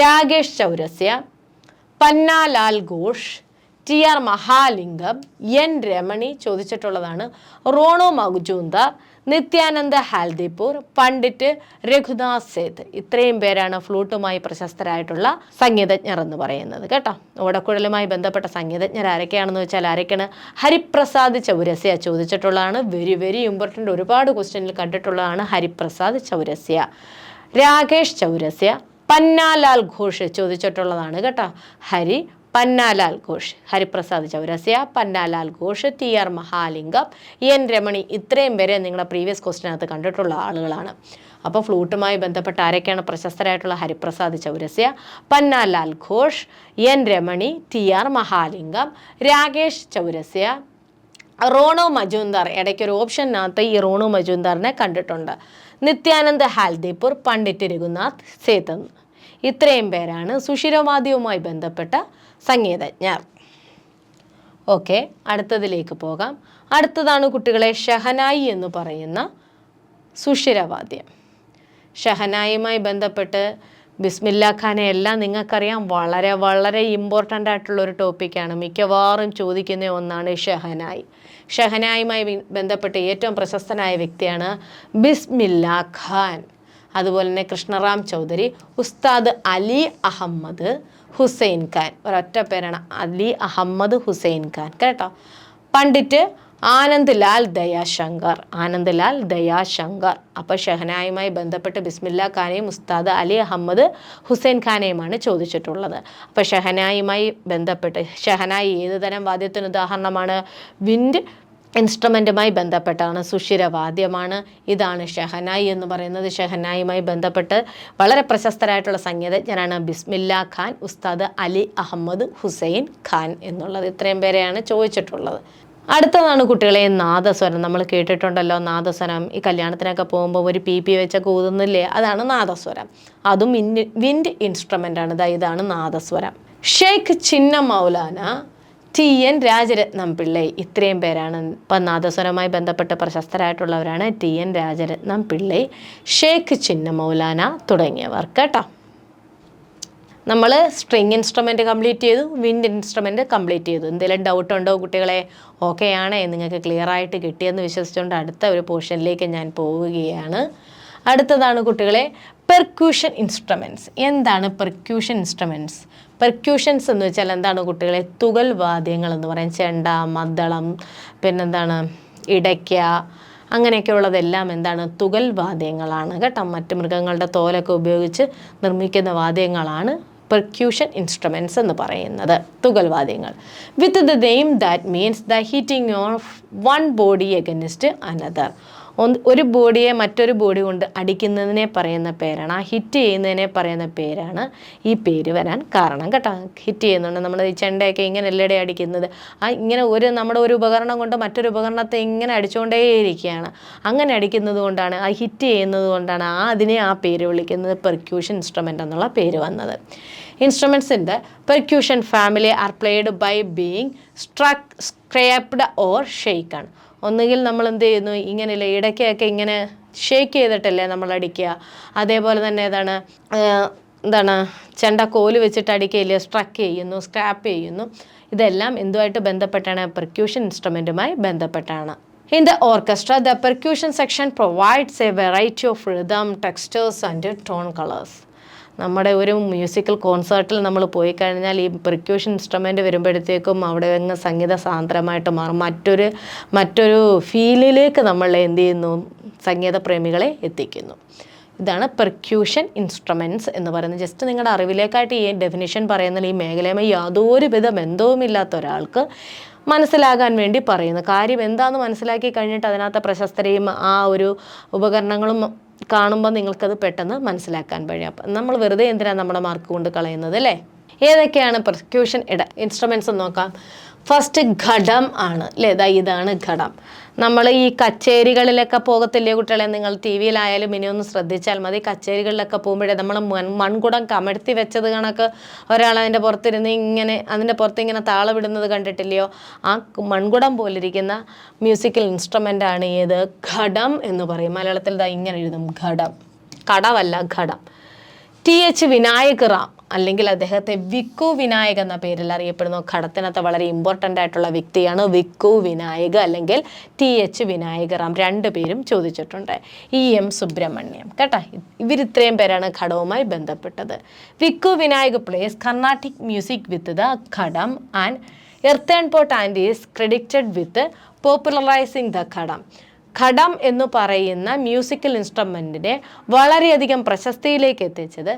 Rakesh Chaurasia Pannalal Ghosh T R Mahalingam N Ramani ചോദിച്ചിട്ടുള്ളതാണ് Rono Majumdar Nityanand Haldipur Pandit Raghudas Seth ഇത്രയും പേരാണ് ഫ്ലൂട്ടുമായി പ്രശസ്തരായിട്ടുള്ള സംഗീതജ്ഞർ എന്ന് പറയുന്നത് കേട്ടോ ഓടക്കുഴലുമായി ബന്ധപ്പെട്ട സംഗീതജ്ഞർ ആരൊക്കെയാണെന്ന് വെച്ചാൽ ആരൊക്കെയാണ് ഹരിപ്രസാദ് ചൗരസ്യ ചോദിച്ചിട്ടുള്ളതാണ് വെരി വെരി ഇമ്പോർട്ടൻ്റ് ഒരുപാട് ക്വസ്റ്റ്യനിൽ കണ്ടിട്ടുള്ളതാണ് ഹരിപ്രസാദ് ചൗരസ്യ രാകേഷ് ചൗരസ്യ പന്നാലാൽ ഘോഷ് ചോദിച്ചിട്ടുള്ളതാണ് കേട്ടോ Hari Pannalal Ghosh Hariprasad Chaurasia Pannalal Ghosh T R Mahalingam N Ramani ഇത്രയും പേരെ നിങ്ങളുടെ പ്രീവിയസ് ക്വസ്റ്റിനകത്ത് കണ്ടിട്ടുള്ള ആളുകളാണ് അപ്പോൾ ഫ്ലൂട്ടുമായി ബന്ധപ്പെട്ട ആരൊക്കെയാണ് പ്രശസ്തരായിട്ടുള്ള Hariprasad Chaurasia Pannalal Ghosh N Ramani T R Mahalingam Rakesh Chaurasia Ronu ഇടയ്ക്ക് ഇടയ്ക്കൊരു ഓപ്ഷനകത്ത് ഈ റോണോ മജുംദാറിനെ കണ്ടിട്ടുണ്ട് നിത്യാനന്ദ് ഹാൽദീപൂർ പണ്ഡിറ്റ് രഘുനാഥ് സേതൻ ഇത്രയും പേരാണ് സുഷിരവാദിയുമായി ബന്ധപ്പെട്ട സംഗീതജ്ഞർ ഓക്കെ അടുത്തതിലേക്ക് പോകാം അടുത്തതാണ് കുട്ടികളെ ഷഹനായി എന്ന് പറയുന്ന സുഷിരവാദ്യം ഷഹനായുമായി ബന്ധപ്പെട്ട് ബിസ്മില്ലാ ഖാനെ എല്ലാം നിങ്ങൾക്കറിയാം വളരെ വളരെ ഇമ്പോർട്ടൻ്റ് ആയിട്ടുള്ള ഒരു ടോപ്പിക്കാണ് മിക്കവാറും ചോദിക്കുന്ന ഒന്നാണ് ഷഹനായി ഷഹനായുമായി ബന്ധപ്പെട്ട് ഏറ്റവും പ്രശസ്തനായ വ്യക്തിയാണ് ബിസ്മില്ലാ ഖാൻ അതുപോലെ തന്നെ കൃഷ്ണറാം ചൗധരി ഉസ്താദ് അലി അഹമ്മദ് ഹുസൈൻ ഖാൻ ഒരൊറ്റ പേരാണ് അലി അഹമ്മദ് ഹുസൈൻ ഖാൻ കേട്ടോ പണ്ഡിറ്റ് ലാൽ ദയാശങ്കർ ലാൽ ദയാശങ്കർ അപ്പോൾ ഷെഹനായുമായി ബന്ധപ്പെട്ട് ബിസ്മില്ല ഖാനെയും ഉസ്താദ് അലി അഹമ്മദ് ഹുസൈൻ ഖാനെയുമാണ് ചോദിച്ചിട്ടുള്ളത് അപ്പോൾ ഷെഹനായുമായി ബന്ധപ്പെട്ട് ഷെഹനായി ഏതുതരം വാദ്യത്തിന് ഉദാഹരണമാണ് വിൻഡ് ഇൻസ്ട്രുമെൻറ്റുമായി ബന്ധപ്പെട്ടാണ് വാദ്യമാണ് ഇതാണ് ഷെഹനായി എന്ന് പറയുന്നത് ഷഹനായുമായി ബന്ധപ്പെട്ട് വളരെ പ്രശസ്തരായിട്ടുള്ള സംഗീതജ്ഞനാണ് ബിസ്മില്ല ഖാൻ ഉസ്താദ് അലി അഹമ്മദ് ഹുസൈൻ ഖാൻ എന്നുള്ളത് ഇത്രയും പേരെയാണ് ചോദിച്ചിട്ടുള്ളത് അടുത്തതാണ് കുട്ടികളെ നാദസ്വരം നമ്മൾ കേട്ടിട്ടുണ്ടല്ലോ നാദസ്വരം ഈ കല്യാണത്തിനൊക്കെ പോകുമ്പോൾ ഒരു പി പി വെച്ചൊക്കെ ഊതുന്നില്ലേ അതാണ് നാദസ്വരം അതും വിൻഡ് ഇൻസ്ട്രുമെൻ്റ് ആണ് ഇതാണ് നാദസ്വരം ഷെയ്ഖ് ചിന്ന മൗലാന ടി എൻ രാജരത്നം പിള്ളൈ ഇത്രയും പേരാണ് ഇപ്പം നാദസ്വരവുമായി ബന്ധപ്പെട്ട് പ്രശസ്തരായിട്ടുള്ളവരാണ് ടി എൻ രാജരത്നം പിള്ളൈ ഷേഖ് ചിന്ന മൗലാന തുടങ്ങിയവർ കേട്ടോ നമ്മൾ സ്ട്രിങ് ഇൻസ്ട്രുമെൻറ്റ് കംപ്ലീറ്റ് ചെയ്തു വിൻഡ് ഇൻസ്ട്രുമെൻ്റ് കംപ്ലീറ്റ് ചെയ്തു എന്തെങ്കിലും ഡൗട്ട് ഉണ്ടോ കുട്ടികളെ ഓക്കെ ആണ് നിങ്ങൾക്ക് ക്ലിയർ ആയിട്ട് കിട്ടിയെന്ന് വിശ്വസിച്ചുകൊണ്ട് അടുത്ത ഒരു പോർഷനിലേക്ക് ഞാൻ പോവുകയാണ് അടുത്തതാണ് കുട്ടികളെ പെർക്യൂഷൻ ഇൻസ്ട്രുമെൻറ്റ്സ് എന്താണ് പെർക്യൂഷൻ ഇൻസ്ട്രുമെൻറ്റ്സ് പെർക്യൂഷൻസ് എന്ന് വെച്ചാൽ എന്താണ് കുട്ടികളെ തുകൽ വാദ്യങ്ങൾ എന്ന് പറയാൻ ചെണ്ട മദ്ദളം പിന്നെന്താണ് ഇടയ്ക്ക അങ്ങനെയൊക്കെ ഉള്ളതെല്ലാം എന്താണ് തുകൽ വാദ്യങ്ങളാണ് കേട്ടോ മറ്റു മൃഗങ്ങളുടെ തോലൊക്കെ ഉപയോഗിച്ച് നിർമ്മിക്കുന്ന വാദ്യങ്ങളാണ് പെർക്യൂഷൻ ഇൻസ്ട്രുമെൻസ് എന്ന് പറയുന്നത് വാദ്യങ്ങൾ with the name that means the heating of one body against another ഒരു ബോഡിയെ മറ്റൊരു ബോഡി കൊണ്ട് അടിക്കുന്നതിനെ പറയുന്ന പേരാണ് ആ ഹിറ്റ് ചെയ്യുന്നതിനെ പറയുന്ന പേരാണ് ഈ പേര് വരാൻ കാരണം കേട്ടോ ഹിറ്റ് ചെയ്യുന്നുണ്ട് നമ്മൾ ഈ ചെണ്ടയൊക്കെ ഇങ്ങനെ എല്ലടെ അടിക്കുന്നത് ആ ഇങ്ങനെ ഒരു നമ്മുടെ ഒരു ഉപകരണം കൊണ്ട് മറ്റൊരു ഉപകരണത്തെ ഇങ്ങനെ അടിച്ചുകൊണ്ടേയിരിക്കുകയാണ് അങ്ങനെ അടിക്കുന്നത് കൊണ്ടാണ് ആ ഹിറ്റ് ചെയ്യുന്നത് കൊണ്ടാണ് ആ അതിനെ ആ പേര് വിളിക്കുന്നത് പെർക്യൂഷൻ ഇൻസ്ട്രുമെൻ്റ് എന്നുള്ള പേര് വന്നത് instruments in the percussion family are played by being struck scraped or shaken ഒന്നുകിൽ നമ്മൾ എന്ത് ചെയ്യുന്നു ഇങ്ങനെയല്ലേ ഇടയ്ക്കൊക്കെ ഇങ്ങനെ ഷേക്ക് ചെയ്തിട്ടല്ലേ നമ്മൾ അടിക്കുക അതേപോലെ തന്നെ ഏതാണ് എന്താണ് ചെണ്ട കോല് വെച്ചിട്ട് അടിക്കുകയില്ല സ്ട്രക്ക് ചെയ്യുന്നു സ്ക്രാപ്പ് ചെയ്യുന്നു ഇതെല്ലാം എന്തുമായിട്ട് ബന്ധപ്പെട്ടാണ് പെർക്യൂഷൻ ഇൻസ്ട്രുമെൻറ്റുമായി ബന്ധപ്പെട്ടാണ് in the orchestra the percussion section provides a variety of rhythm textures and tone colours നമ്മുടെ ഒരു മ്യൂസിക്കൽ കോൺസേർട്ടിൽ നമ്മൾ പോയി കഴിഞ്ഞാൽ ഈ പ്രിക്യൂഷൻ ഇൻസ്ട്രുമെൻ്റ് വരുമ്പോഴത്തേക്കും അവിടെ അങ്ങ് സംഗീത സാന്ദ്രമായിട്ട് മാറും മറ്റൊരു മറ്റൊരു ഫീലിലേക്ക് നമ്മൾ എന്ത് ചെയ്യുന്നു സംഗീത പ്രേമികളെ എത്തിക്കുന്നു ഇതാണ് പെർക്യൂഷൻ ഇൻസ്ട്രുമെൻറ്റ്സ് എന്ന് പറയുന്നത് ജസ്റ്റ് നിങ്ങളുടെ അറിവിലേക്കായിട്ട് ഈ ഡെഫിനിഷൻ പറയുന്നത് ഈ മേഖലയുമായി യാതൊരു വിധ ബന്ധവുമില്ലാത്ത ഒരാൾക്ക് മനസ്സിലാകാൻ വേണ്ടി പറയുന്നു കാര്യം എന്താണെന്ന് മനസ്സിലാക്കി കഴിഞ്ഞിട്ട് അതിനകത്ത് പ്രശസ്തരെയും ആ ഒരു ഉപകരണങ്ങളും കാണുമ്പോൾ നിങ്ങൾക്കത് പെട്ടെന്ന് മനസ്സിലാക്കാൻ കഴിയും അപ്പം നമ്മൾ വെറുതെ എന്തിനാണ് നമ്മുടെ മാർക്ക് കൊണ്ട് കളയുന്നത് അല്ലേ ഏതൊക്കെയാണ് പ്രോസിക്യൂഷൻ ഇട ഇൻസ്ട്രുമെൻസ് നോക്കാം ഫസ്റ്റ് ഘടം ആണ് അല്ലേ ഇതാണ് ഘടം നമ്മൾ ഈ കച്ചേരികളിലൊക്കെ പോകത്തില്ലേ കുട്ടികളെ നിങ്ങൾ ടി വിയിലായാലും ഇനി ഒന്ന് ശ്രദ്ധിച്ചാൽ മതി കച്ചേരികളിലൊക്കെ പോകുമ്പോഴേ നമ്മൾ മൺ മൺകുടം കമഴ്ത്തി വെച്ചത് കണക്ക് ഒരാൾ അതിൻ്റെ പുറത്തിരുന്ന് ഇങ്ങനെ അതിൻ്റെ പുറത്ത് ഇങ്ങനെ താളമിടുന്നത് കണ്ടിട്ടില്ലയോ ആ മൺകുടം പോലിരിക്കുന്ന മ്യൂസിക്കൽ ഇൻസ്ട്രുമെൻ്റ് ആണ് ഏത് ഘടം എന്ന് പറയും മലയാളത്തിൽ ഇതാ ഇങ്ങനെ എഴുതും ഘടം കടവല്ല ഘടം ടി എച്ച് വിനായക് റാം അല്ലെങ്കിൽ അദ്ദേഹത്തെ വിക്കു വിനായക എന്ന പേരിൽ അറിയപ്പെടുന്നു ഘടത്തിനകത്ത് വളരെ ഇമ്പോർട്ടൻ്റ് ആയിട്ടുള്ള വ്യക്തിയാണ് വിക്കു വിനായക അല്ലെങ്കിൽ ടി എച്ച് വിനായകറാം രണ്ട് പേരും ചോദിച്ചിട്ടുണ്ട് ഇ എം സുബ്രഹ്മണ്യം കേട്ടോ ഇവരിത്രയും പേരാണ് ഘടവുമായി ബന്ധപ്പെട്ടത് Vikku Vinayaka plays Carnatic music with the ghatam and earthen pot and is credited with popularising the ghatam ghatam എന്ന് പറയുന്ന മ്യൂസിക്കൽ ഇൻസ്ട്രുമെൻറ്റിനെ വളരെയധികം പ്രശസ്തിയിലേക്ക് എത്തിച്ചത്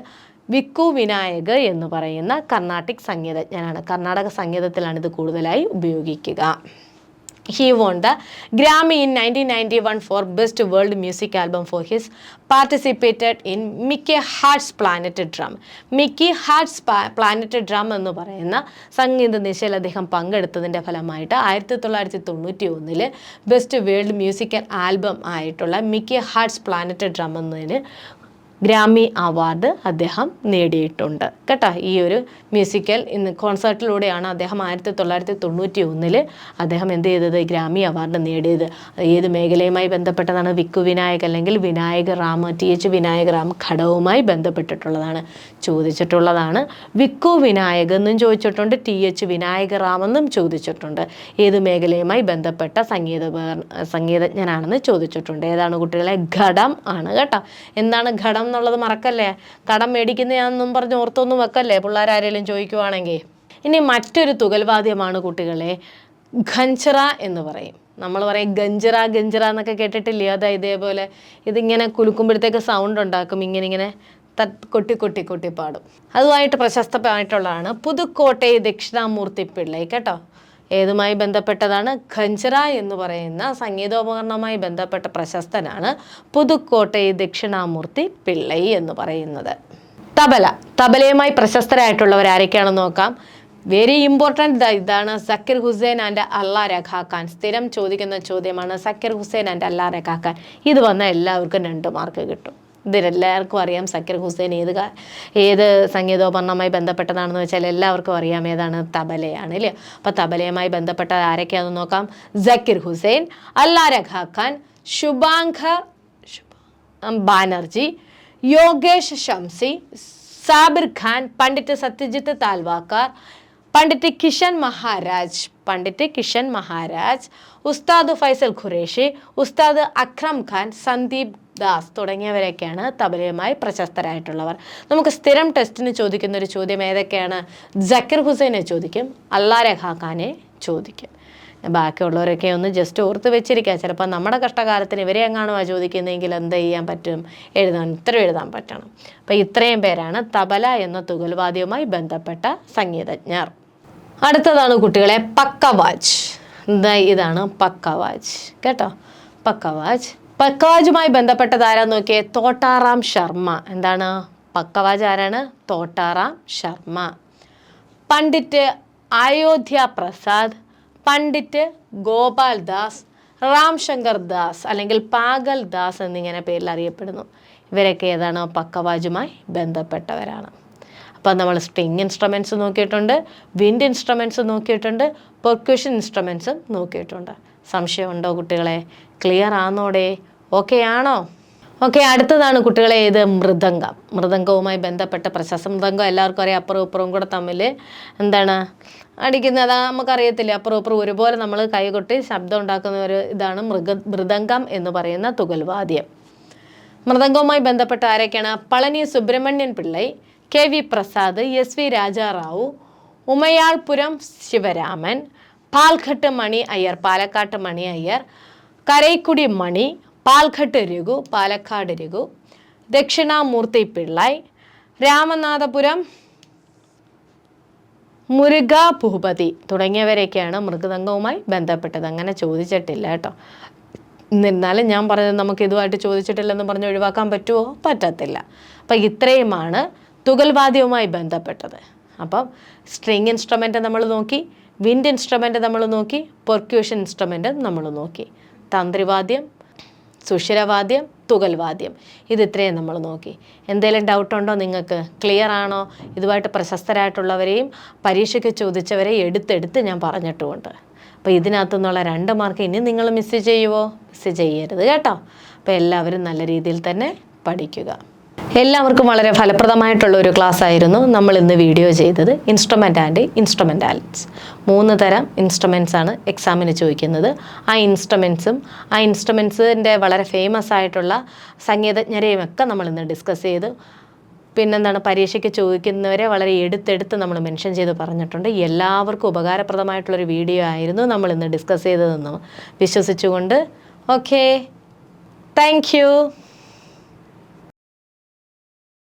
വിക്കു വിനായക് എന്ന് പറയുന്ന കർണാട്ടിക് സംഗീതജ്ഞനാണ് കർണാടക സംഗീതത്തിലാണ് ഇത് കൂടുതലായി ഉപയോഗിക്കുക he won the Grammy in nineteen ninety one for best world music album for his participated in Mickey Hart's Planet Drum Mickey Hart's Planet Drum എന്ന് പറയുന്ന സംഗീത നിശയിൽ അദ്ദേഹം പങ്കെടുത്തതിൻ്റെ ഫലമായിട്ട് ആയിരത്തി തൊള്ളായിരത്തി തൊണ്ണൂറ്റി ഒന്നിൽ ബെസ്റ്റ് വേൾഡ് മ്യൂസിക്കൽ ആൽബം ആയിട്ടുള്ള മിക്കി ഹാർട്സ് പ്ലാനറ്റ് ഡ്രം എന്നതിന് ഗ്രാമി അവാർഡ് അദ്ദേഹം നേടിയിട്ടുണ്ട് കേട്ടോ ഈ ഒരു മ്യൂസിക്കൽ ഇന്ന് കോൺസേർട്ടിലൂടെയാണ് അദ്ദേഹം ആയിരത്തി തൊള്ളായിരത്തി തൊണ്ണൂറ്റി ഒന്നിൽ അദ്ദേഹം എന്ത് ചെയ്തത് ഗ്രാമി അവാർഡ് നേടിയത് ഏത് മേഖലയുമായി ബന്ധപ്പെട്ടതാണ് വിക്കു വിനായക് അല്ലെങ്കിൽ വിനായക റാം ടി എച്ച് വിനായക റാം ഘടവുമായി ബന്ധപ്പെട്ടിട്ടുള്ളതാണ് ചോദിച്ചിട്ടുള്ളതാണ് വിക്കു വിനായക് എന്നും ചോദിച്ചിട്ടുണ്ട് ടി എച്ച് വിനായക റാം എന്നും ചോദിച്ചിട്ടുണ്ട് ഏത് മേഖലയുമായി ബന്ധപ്പെട്ട സംഗീത സംഗീതജ്ഞനാണെന്ന് ചോദിച്ചിട്ടുണ്ട് ഏതാണ് കുട്ടികളെ ഘടം ആണ് കേട്ടോ എന്താണ് ഘടം എന്നുള്ളത് മറക്കല്ലേ കടം മേടിക്കുന്നതാണെന്നും പറഞ്ഞ് ഓർത്തൊന്നും വെക്കല്ലേ പിള്ളേരാരേലും ചോദിക്കുവാണെങ്കിൽ ഇനി മറ്റൊരു തുകൽവാദ്യമാണ് കുട്ടികളെ ഖഞ്ചറ എന്ന് പറയും നമ്മൾ പറയും ഗഞ്ചറ ഗഞ്ചറ എന്നൊക്കെ കേട്ടിട്ടില്ലേ അതാ ഇതേപോലെ ഇതിങ്ങനെ കുലുക്കുമ്പോഴത്തേക്ക് സൗണ്ട് ഉണ്ടാക്കും ഇങ്ങനെ ഇങ്ങനെ തട്ട് കൊട്ടി കൊട്ടി കൊട്ടി പാടും അതുമായിട്ട് പ്രശസ്തമായിട്ടുള്ളതാണ് പുതുക്കോട്ടെ ദക്ഷിണാമൂർത്തി പിള്ളൈ കേട്ടോ ഏതുമായി ബന്ധപ്പെട്ടതാണ് ഖഞ്ചറ എന്ന് പറയുന്ന സംഗീതോപകരണവുമായി ബന്ധപ്പെട്ട പ്രശസ്തനാണ് പുതുക്കോട്ടൈ ദക്ഷിണാമൂർത്തി പിള്ളൈ എന്ന് പറയുന്നത് തബല തബലയുമായി പ്രശസ്തരായിട്ടുള്ളവർ ആരൊക്കെയാണെന്ന് നോക്കാം വെരി ഇമ്പോർട്ടൻ്റ് ഇതാണ് സക്കിർ ഹുസൈൻ ആൻഡ് അല്ലാ രഖാഖാൻ സ്ഥിരം ചോദിക്കുന്ന ചോദ്യമാണ് സക്കിർ ഹുസൈൻ ആൻഡ് അല്ലാ രഖാഖാൻ ഇത് വന്ന എല്ലാവർക്കും രണ്ട് മാർക്ക് കിട്ടും ഇതിലെല്ലാവർക്കും അറിയാം സക്കീർ ഹുസൈൻ ഏത് ഏത് സംഗീതോപകരണവുമായി ബന്ധപ്പെട്ടതാണെന്ന് വെച്ചാൽ എല്ലാവർക്കും അറിയാം ഏതാണ് തബലയാണ് ഇല്ലേ അപ്പോൾ തബലയുമായി ബന്ധപ്പെട്ട ആരൊക്കെയാണെന്ന് നോക്കാം സക്കീർ ഹുസൈൻ അല്ലാരഖ ഖാൻ ശുഭാംഖ ബാനർജി യോഗേഷ് ഷംസി സാബിർ ഖാൻ പണ്ഡിറ്റ് സത്യജിത്ത് താൽവാക്കാർ പണ്ഡിറ്റ് കിഷൻ മഹാരാജ് പണ്ഡിറ്റ് കിഷൻ മഹാരാജ് ഉസ്താദ് ഫൈസൽ ഖുറേഷി ഉസ്താദ് അക്രം ഖാൻ സന്ദീപ് ദാസ് തുടങ്ങിയവരൊക്കെയാണ് തബലയുമായി പ്രശസ്തരായിട്ടുള്ളവർ നമുക്ക് സ്ഥിരം ടെസ്റ്റിന് ചോദിക്കുന്ന ഒരു ചോദ്യം ഏതൊക്കെയാണ് ജക്കിർ ഹുസൈനെ ചോദിക്കും അല്ലാ രഹ ചോദിക്കും ബാക്കിയുള്ളവരൊക്കെ ഒന്ന് ജസ്റ്റ് ഓർത്ത് വെച്ചിരിക്കുക ചിലപ്പോൾ നമ്മുടെ കഷ്ടകാലത്തിന് ഇവരെ എങ്ങാണോ ചോദിക്കുന്നതെങ്കിൽ എന്ത് ചെയ്യാൻ പറ്റും എഴുതാൻ ഉത്തരം എഴുതാൻ പറ്റണം അപ്പോൾ ഇത്രയും പേരാണ് തബല എന്ന തുകൽവാദ്യവുമായി ബന്ധപ്പെട്ട സംഗീതജ്ഞർ അടുത്തതാണ് കുട്ടികളെ പക്കവാച്ച് ഇതാണ് പക്കവാച്ച് കേട്ടോ പക്കവാച്ച് പക്കവാജുമായി ബന്ധപ്പെട്ടതാരാന്ന് നോക്കിയേ തോട്ടാറാം ശർമ്മ എന്താണ് പക്കവാജ് ആരാണ് തോട്ടാറാം ശർമ്മ പണ്ഡിറ്റ് അയോധ്യ പ്രസാദ് പണ്ഡിറ്റ് ഗോപാൽ ദാസ് റാം ശങ്കർ ദാസ് അല്ലെങ്കിൽ പാഗൽ ദാസ് എന്നിങ്ങനെ പേരിൽ അറിയപ്പെടുന്നു ഇവരൊക്കെ ഏതാണ് പക്കവാജുമായി ബന്ധപ്പെട്ടവരാണ് അപ്പം നമ്മൾ സ്ട്രിങ് ഇൻസ്ട്രുമെൻസ് നോക്കിയിട്ടുണ്ട് വിൻഡ് ഇൻസ്ട്രുമെൻസ് നോക്കിയിട്ടുണ്ട് പെർക്യൂഷൻ ഇൻസ്ട്രുമെൻറ്റ്സും നോക്കിയിട്ടുണ്ട് സംശയമുണ്ടോ കുട്ടികളെ ക്ലിയർ ആണോടെ ഓക്കെ ആണോ ഓക്കെ അടുത്തതാണ് കുട്ടികളെ ഏത് മൃദംഗം മൃദംഗവുമായി ബന്ധപ്പെട്ട പ്രശസ്ത മൃദംഗം എല്ലാവർക്കും അറിയാം അപ്പുറവും ഇപ്പുറവും കൂടെ തമ്മിൽ എന്താണ് അടിക്കുന്നത് അതാ നമുക്കറിയത്തില്ല അപ്പുറവും ഇപ്പുറവും ഒരുപോലെ നമ്മൾ കൈകൊട്ടി ശബ്ദം ഉണ്ടാക്കുന്ന ഒരു ഇതാണ് മൃഗ മൃദംഗം എന്ന് പറയുന്ന തുകൽവാദ്യം മൃദംഗവുമായി ബന്ധപ്പെട്ട ആരൊക്കെയാണ് Palani Subramaniam Pillai K V Prasad S V Rajarao Umayalpuram Sivaraman Palghat Mani Iyer Palakkad Mani Iyer കരൈക്കുടി മണി പാൽഘട്ട് രഘു പാലക്കാട് രഘു ദക്ഷിണാമൂർത്തി പിള്ളായ് രാമനാഥപുരം മുരുക ഭൂപതി തുടങ്ങിയവരെയൊക്കെയാണ് മൃഗതംഗവുമായി ബന്ധപ്പെട്ടത് അങ്ങനെ ചോദിച്ചിട്ടില്ല കേട്ടോ എന്നിരുന്നാലും ഞാൻ പറഞ്ഞത് നമുക്ക് ഇതുമായിട്ട് ചോദിച്ചിട്ടില്ലെന്ന് പറഞ്ഞ് ഒഴിവാക്കാൻ പറ്റുമോ പറ്റത്തില്ല അപ്പം ഇത്രയുമാണ് തുകൽവാദ്യവുമായി ബന്ധപ്പെട്ടത് അപ്പം സ്ട്രിങ് ഇൻസ്ട്രുമെൻറ്റ് നമ്മൾ നോക്കി വിൻഡ് ഇൻസ്ട്രുമെൻറ്റ് നമ്മൾ നോക്കി പെർക്യൂഷൻ ഇൻസ്ട്രുമെൻറ്റ് നമ്മൾ നോക്കി തന്ത്രിവാദ്യം സുഷിരവാദ്യം തുകൽവാദ്യം ഇത് ഇത്രയും നമ്മൾ നോക്കി എന്തെങ്കിലും ഡൗട്ടുണ്ടോ നിങ്ങൾക്ക് ക്ലിയർ ആണോ ഇതുമായിട്ട് പ്രശസ്തരായിട്ടുള്ളവരെയും പരീക്ഷയ്ക്ക് ചോദിച്ചവരെയും എടുത്തെടുത്ത് ഞാൻ പറഞ്ഞിട്ടുമുണ്ട് അപ്പോൾ ഇതിനകത്തു നിന്നുള്ള രണ്ട് മാർക്ക് ഇനി നിങ്ങൾ മിസ് ചെയ്യുവോ മിസ് ചെയ്യരുത് കേട്ടോ അപ്പോൾ എല്ലാവരും നല്ല രീതിയിൽ തന്നെ പഠിക്കുക എല്ലാവർക്കും വളരെ ഫലപ്രദമായിട്ടുള്ള ഒരു ക്ലാസ് ആയിരുന്നു നമ്മൾ ഇന്ന് വീഡിയോ ചെയ്തത് ഇൻസ്ട്രുമെൻ്റ് ആൻഡ് ഇൻസ്ട്രുമെൻറ്റാലിറ്റ്സ് മൂന്ന് തരം ഇൻസ്ട്രുമെൻസ് ആണ് എക്സാമിന് ചോദിക്കുന്നത് ആ ഇൻസ്ട്രുമെൻസും ആ ഇൻസ്ട്രുമെൻസിൻ്റെ വളരെ ഫേമസ് ആയിട്ടുള്ള സംഗീതജ്ഞരെയും ഒക്കെ നമ്മൾ ഇന്ന് ഡിസ്കസ് ചെയ്തു പിന്നെന്താണ് പരീക്ഷയ്ക്ക് ചോദിക്കുന്നവരെ വളരെ എടുത്തെടുത്ത് നമ്മൾ മെൻഷൻ ചെയ്ത് പറഞ്ഞിട്ടുണ്ട് എല്ലാവർക്കും ഉപകാരപ്രദമായിട്ടുള്ളൊരു വീഡിയോ ആയിരുന്നു നമ്മൾ ഇന്ന് ഡിസ്കസ് ചെയ്തതെന്ന് വിശ്വസിച്ചുകൊണ്ട് ഓക്കേ താങ്ക്